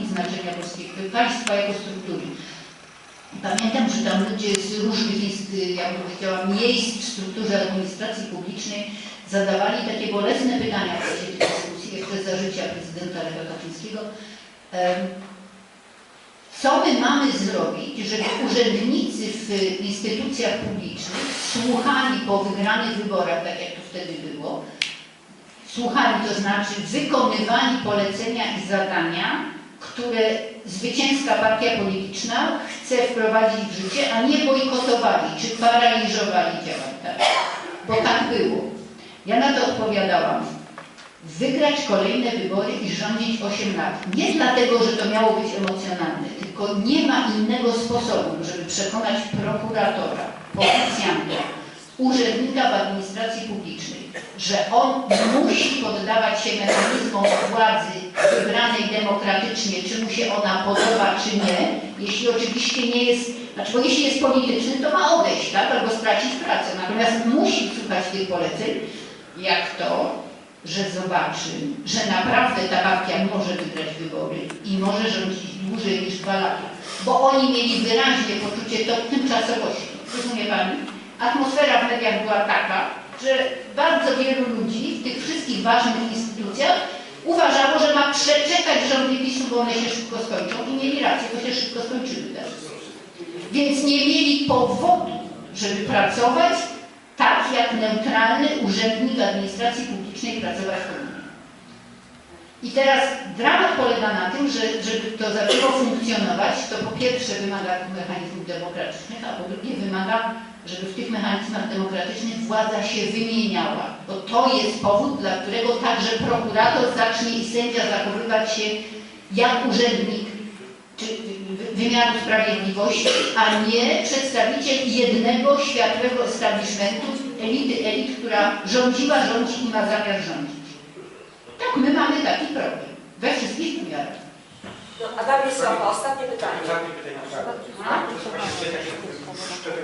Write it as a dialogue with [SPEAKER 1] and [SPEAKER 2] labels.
[SPEAKER 1] i znaczenia polskiego państwa jako struktury. Pamiętam, że tam ludzie z różnych inst- ja bym powiedziała, miejsc w strukturze administracji publicznej zadawali takie bolesne pytania w czasie tej dyskusji, jeszcze za życia prezydenta Lecha Kaczyńskiego. Co my mamy zrobić, żeby urzędnicy w instytucjach publicznych słuchali po wygranych wyborach, tak jak to wtedy było, słuchali, to znaczy wykonywali polecenia i zadania, które zwycięska partia polityczna chce wprowadzić w życie, a nie bojkotowali czy paraliżowali działań. Tak? Bo tak było. Ja na to odpowiadałam. Wygrać kolejne wybory i rządzić 8 lat. Nie dlatego, że to miało być emocjonalne, tylko nie ma innego sposobu, żeby przekonać prokuratora, policjanta, urzędnika w administracji publicznej, że on musi poddawać się mechanizmom władzy wybranej demokratycznie, czy mu się ona podoba, czy nie, jeśli oczywiście nie jest, znaczy bo jeśli jest polityczny, to ma odejść, tak, albo stracić pracę, natomiast musi słuchać tych poleceń, jak to, że zobaczy, że naprawdę ta partia może wygrać wybory i może rządzić dłużej niż dwa lata, bo oni mieli wyraźnie poczucie to tymczasowości. Rozumie Pani? Atmosfera w mediach była taka, że bardzo wielu ludzi w tych wszystkich ważnych instytucjach uważało, przeczekać rządy PiSu, bo one się szybko skończą i mieli rację, bo się szybko skończyły teraz. Więc nie mieli powodu, żeby pracować tak, jak neutralny urzędnik administracji publicznej pracować powinien. I teraz dramat polega na tym, że żeby to zaczęło funkcjonować, to po pierwsze wymaga mechanizmów demokratycznych, a po drugie wymaga, żeby w tych mechanizmach demokratycznych władza się wymieniała. Bo to jest powód, dla którego także prokurator zacznie i sędzia zachowywać się jak urzędnik czy wy- wymiaru sprawiedliwości, a nie przedstawiciel jednego światłego establishmentu, elity elit, która rządziła, rządzi i ma zamiar rządzić. Tak, my mamy taki problem. We wszystkich wymiarach.
[SPEAKER 2] No, Adam Socha, ostatnie pytanie.
[SPEAKER 3] Ostatnie pytanie. Pytanie.